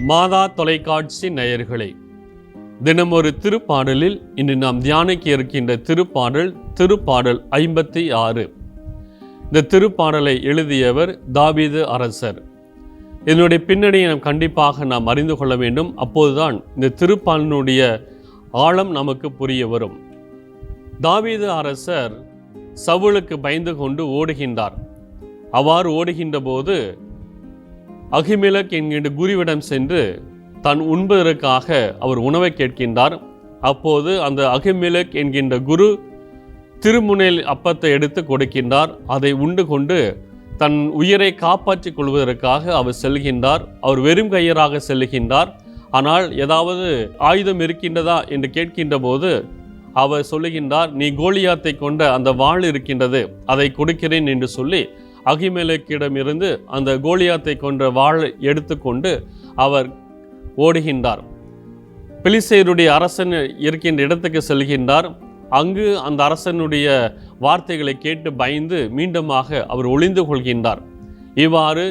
மாதா தொலைக்காட்சி நேயர்களே தினம் ஒரு திருப்பாடலில் இன்று நாம் தியானிக்க இருக்கின்ற திருப்பாடல் திருப்பாடல் ஐம்பத்தி ஆறு. இந்த திருப்பாடலை எழுதியவர் தாவீது அரசர். இதனுடைய பின்னணியை நாம் கண்டிப்பாக நாம் அறிந்து கொள்ள வேண்டும். அப்போதுதான் இந்த திருப்பாடலினுடைய ஆழம் நமக்கு புரிய வரும். தாவீது அரசர் சவுலுக்கு பயந்து கொண்டு ஓடுகின்றார். அவ்வாறு ஓடுகின்ற போது அகிமிலக் என்கின்ற குருவிடம் சென்று தன் உண்பதற்காக அவர் உணவை கேட்கின்றார். அப்போது அந்த அகிமிலக் என்கின்ற குரு திருமுனையில் அப்பத்தை எடுத்து கொடுக்கின்றார். அதை உண்டு கொண்டு தன் உயிரை காப்பாற்றிக் கொள்வதற்காக அவர் செல்கின்றார். அவர் வெறும் கையராக செல்கின்றார். ஆனால் ஏதாவது ஆயுதம் இருக்கின்றதா என்று கேட்கின்ற போது அவர் சொல்லுகின்றார் நீ கோலியாத்தை கொண்ட அந்த வாள் இருக்கின்றது அதை கொடுக்கிறேன் என்று சொல்லி அகிமேலக்கிடமிருந்து அந்த கோலியாத்தை கொன்ற வாழை எடுத்துக்கொண்டு அவர் ஓடுகின்றார். பிலிசேருடைய அரசன் இருக்கின்ற இடத்துக்கு செல்கின்றார். அங்கு அந்த அரசனுடைய வார்த்தைகளை கேட்டு பயந்து மீண்டுமாக அவர் ஒளிந்து கொள்கின்றார். இவ்வாறு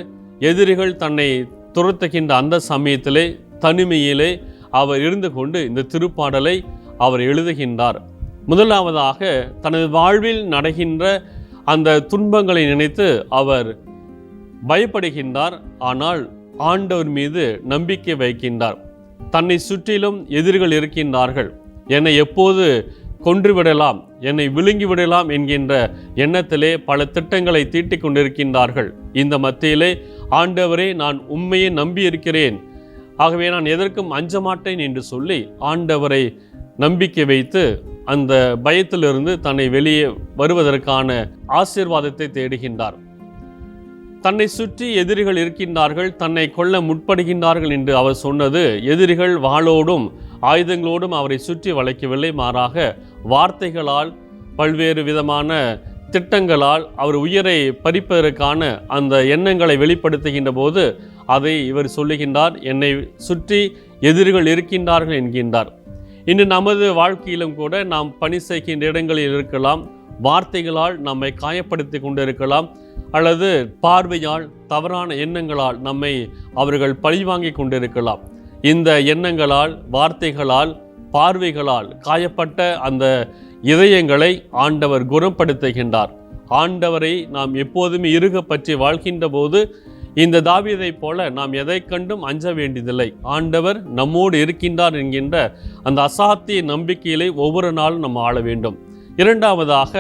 எதிரிகள் தன்னை துரத்துகின்ற அந்த சமயத்திலே தனிமையிலே அவர் இருந்து கொண்டு இந்த திருப்பாடலை அவர் எழுதுகின்றார். முதலாவதாக தனது வாழ்வில் நடக்கின்ற அந்த துன்பங்களை நினைத்து அவர் பயப்படுகின்றார். ஆனால் ஆண்டவர் மீது நம்பிக்கை வைக்கின்றார். தன்னை சுற்றிலும் எதிரிகள் இருக்கின்றார்கள். என்னை எப்போது கொன்று விடலாம் என்னை விழுங்கி விடலாம் என்கின்ற எண்ணத்திலே பல திட்டங்களை தீட்டிக் கொண்டிருக்கின்றார்கள். இந்த மத்தியிலே ஆண்டவரே நான் உண்மையை நம்பி இருக்கிறேன் ஆகவே நான் எதற்கும் அஞ்ச மாட்டேன் என்று சொல்லி ஆண்டவரை நம்பிக்கை வைத்து அந்த பயத்திலிருந்து தன்னை வெளியே வருவதற்கான ஆசீர்வாதத்தை தேடுகின்றார். தன்னை சுற்றி எதிரிகள் இருக்கின்றார்கள் தன்னை கொல்ல முற்படுகின்றார்கள் என்று அவர் சொன்னது எதிரிகள் வாளோடும் ஆயுதங்களோடும் அவரை சுற்றி வளைக்கவில்லை மாறாக வார்த்தைகளால் பல்வேறு விதமான திட்டங்களால் அவர் உயிரை பறிப்பதற்கான அந்த எண்ணங்களை வெளிப்படுத்துகின்ற போது அதை இவர் சொல்லுகின்றார் என்னை சுற்றி எதிரிகள் இருக்கின்றார்கள் என்கின்றார். இன்று நமது வாழ்க்கையிலும் கூட நாம் பணி செய்கின்ற இடங்களில் இருக்கலாம். வார்த்தைகளால் நம்மை காயப்படுத்தி கொண்டிருக்கலாம். அல்லது பார்வையால் தவறான எண்ணங்களால் நம்மை அவர்கள் பழிவாங்கி கொண்டிருக்கலாம். இந்த எண்ணங்களால் வார்த்தைகளால் பார்வைகளால் காயப்பட்ட அந்த இதயங்களை ஆண்டவர் குணப்படுத்துகின்றார். ஆண்டவரை நாம் எப்போதுமே இறுக பற்றி வாழ்கின்ற போது இந்த தாவீதைப் போல நாம் எதை கண்டும் அஞ்ச வேண்டியதில்லை. ஆண்டவர் நம்மோடு இருக்கின்றார் என்கின்ற அந்த அசாத்திய நம்பிக்கையிலே ஒவ்வொரு நாளும் நம்ம ஆள வேண்டும். இரண்டாவதாக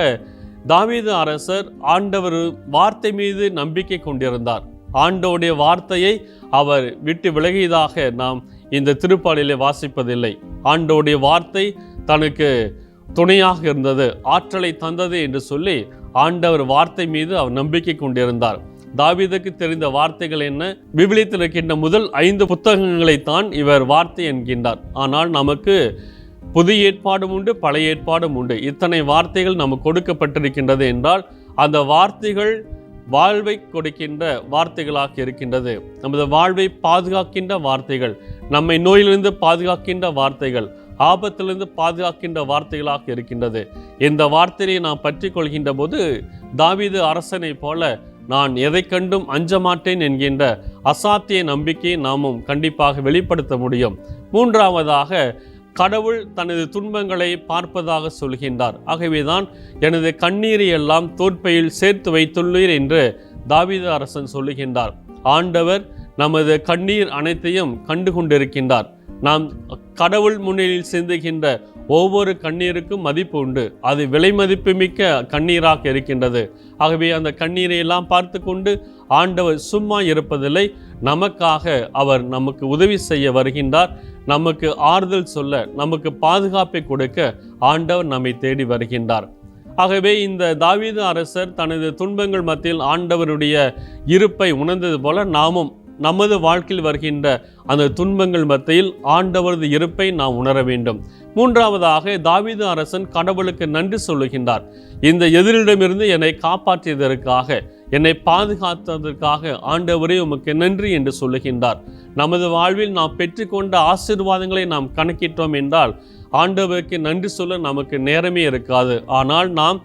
தாவீது அரசர் ஆண்டவர் வார்த்தை மீது நம்பிக்கை கொண்டிருந்தார். ஆண்டவுடைய வார்த்தையை அவர் விட்டு விலகியதாக நாம் இந்த திருப்பாலிலே வாசிப்பதில்லை. ஆண்டவுடைய வார்த்தை தனக்கு துணையாக இருந்தது ஆற்றலை தந்தது என்று சொல்லி ஆண்டவர் வார்த்தை மீது அவர் நம்பிக்கை கொண்டிருந்தார். தாவீதுக்கு தெரிந்த வார்த்தைகள் என்ன? விவிலியத்தில் இருக்கின்ற முதல் ஐந்து புத்தகங்களைத்தான் இவர் வார்த்தை என்கின்றார். ஆனால் நமக்கு புதிய ஏற்பாடும் உண்டு பழைய ஏற்பாடும் உண்டு. இத்தனை வார்த்தைகள் நமக்கு கொடுக்கப்பட்டிருக்கின்றது என்றால் அந்த வார்த்தைகள் வாழ்வை கொடுக்கின்ற வார்த்தைகளாக இருக்கின்றது. நமது வாழ்வை பாதுகாக்கின்ற வார்த்தைகள் நம்மை நோயிலிருந்து பாதுகாக்கின்ற வார்த்தைகள் ஆபத்திலிருந்து பாதுகாக்கின்ற வார்த்தைகளாக இருக்கின்றது. இந்த வார்த்தையை நாம் பற்றி கொள்கின்ற போது தாவீது அரசனை போல நான் எதை கண்டும் அஞ்ச மாட்டேன் என்கின்ற அசாத்திய நம்பிக்கையை நாமும் கண்டிப்பாக வெளிப்படுத்த முடியும். மூன்றாவதாக கடவுள் தனது துன்பங்களை பார்ப்பதாக சொல்கின்றார். ஆகவேதான் எனது கண்ணீரை எல்லாம் தோற்பையில் சேர்த்து வைத்துள்ளீர் என்று தாவித அரசன் சொல்லுகின்றார். ஆண்டவர் நமது கண்ணீர் அனைத்தையும் கண்டு கொண்டிருக்கின்றார் நாம் கடவுள் முன்னிலையில் சிந்துகின்ற ஒவ்வொரு கண்ணீருக்கும் மதிப்பு உண்டு. அது விலை மதிப்புமிக்க கண்ணீராக இருக்கின்றது. ஆகவே அந்த கண்ணீரை எல்லாம் பார்த்து கொண்டு ஆண்டவர் சும்மா இருப்பதில்லை நமக்காக அவர் நமக்கு உதவி செய்ய வருகின்றார். நமக்கு ஆறுதல் சொல்ல நமக்கு பாதுகாப்பை கொடுக்க ஆண்டவர் நம்மை தேடி வருகின்றார். ஆகவே இந்த தாவீது அரசர் தனது துன்பங்கள் மத்தியில் ஆண்டவருடைய இருப்பை உணர்ந்தது போல நாமும் நமது வாழ்க்கையில் வருகின்ற அந்த துன்பங்கள் மத்தியில் ஆண்டவரது இருப்பை நாம் உணர வேண்டும். மூன்றாவதாக தாவீது அரசன் கடவுளுக்கு நன்றி சொல்லுகின்றார். இந்த எதிரிடமிருந்து என்னை காப்பாற்றியதற்காக என்னை பாதுகாத்ததற்காக ஆண்டவரே உமக்கு நன்றி என்று சொல்லுகின்றார். நமது வாழ்வில் நாம் பெற்றுக்கொண்ட ஆசீர்வாதங்களை நாம் கணக்கிட்டோம் என்றால் ஆண்டவருக்கு நன்றி சொல்ல நமக்கு நேரமே இருக்காது. ஆனால் நாம்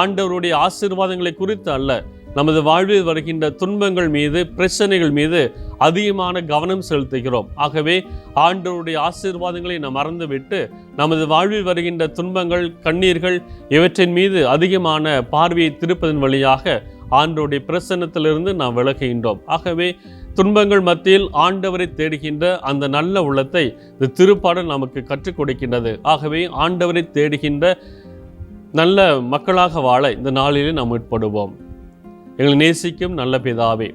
ஆண்டவருடைய ஆசீர்வாதங்களை குறித்து அல்ல நமது வாழ்வில் வருகின்ற துன்பங்கள் மீது பிரச்சனைகள் மீது அதிகமான கவனம் செலுத்துகிறோம். ஆகவே ஆண்டவருடைய ஆசீர்வாதங்களை நாம் மறந்துவிட்டு நமது வாழ்வில் வருகின்ற துன்பங்கள் கண்ணீர்கள் இவற்றின் மீது அதிகமான பார்வையை திருப்பதன் வழியாக ஆண்டவருடைய பிரசன்னத்திலிருந்து நாம் விலகுகின்றோம். ஆகவே துன்பங்கள் மத்தியில் ஆண்டவரை தேடுகின்ற அந்த நல்ல உள்ளத்தை இந்த திருப்பாடல் நமக்கு கற்றுக் கொடுக்கின்றது. ஆகவே ஆண்டவரை தேடுகின்ற நல்ல மக்களாக வாழ இந்த நாளிலே நாம் உட்படுவோம் எங்களை நேசிக்கும் நல்ல பிதாவே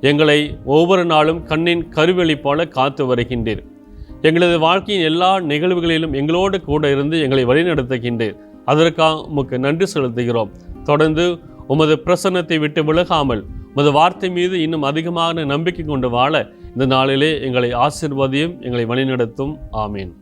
எங்களை ஒவ்வொரு நாளும் கண்ணின் கருவெளி போல காத்து வருகின்றீர். எங்களது வாழ்க்கையின் எல்லா நிகழ்வுகளிலும் எங்களோடு கூட இருந்து எங்களை வழிநடத்துகின்றீர். அதற்காக உமக்கு நன்றி செலுத்துகிறோம். தொடர்ந்து உமது பிரசன்னத்தை விட்டு விலகாமல் உமது வார்த்தை மீது இன்னும் அதிகமான நம்பிக்கை கொண்டு வாழ இந்த நாளிலே எங்களை ஆசிர்வதியும் எங்களை வழிநடத்தும். ஆமீன்.